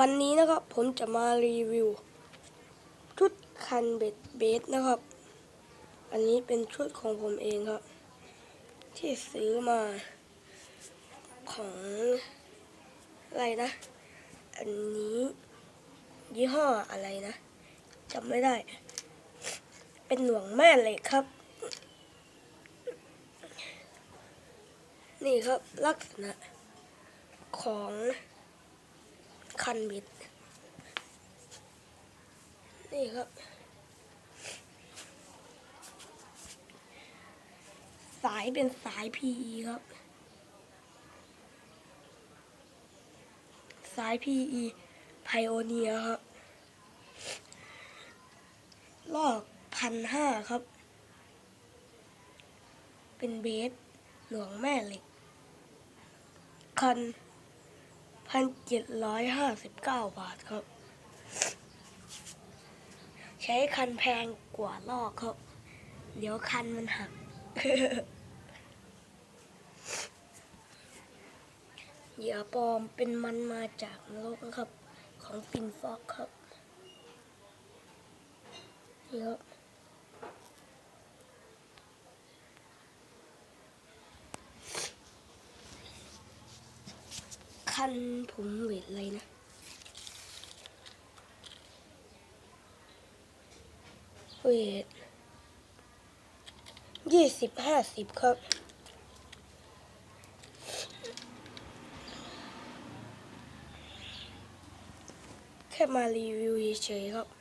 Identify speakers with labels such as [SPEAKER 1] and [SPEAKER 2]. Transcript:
[SPEAKER 1] วันนี้นะครับผมจะมารีวิว ชุดคันเบ็ดเบสนะครับ อันนี้เป็นชุดของผมเองครับ ที่ซื้อมาของอะไรนะ อันนี้ยี่ห้ออะไรนะจำไม่ได้ เป็นหน่วงแม่เหล็กครับ นี่ครับลักษณะของ คันบิด นี่ครับสายเป็นสาย PE ครับ สาย PE Pioneer ครับ ลอกพันห้าครับ เป็นเบสหลวงแม่เหล็กคัน พันเจ็ดร้อยห้าสิบเก้าบาทครับ ใช้คันแพงกว่าลอกครับ เดี๋ยวคันมันหัก เหยื่อปลอมเป็นมันมาจากนรกนะครับ ของฟินฟอกครับนี่ครับ คันผมเวทเลยนะ เวทยี่สิบห้าสิบครับ แค่มารีวิวเฉยๆครับ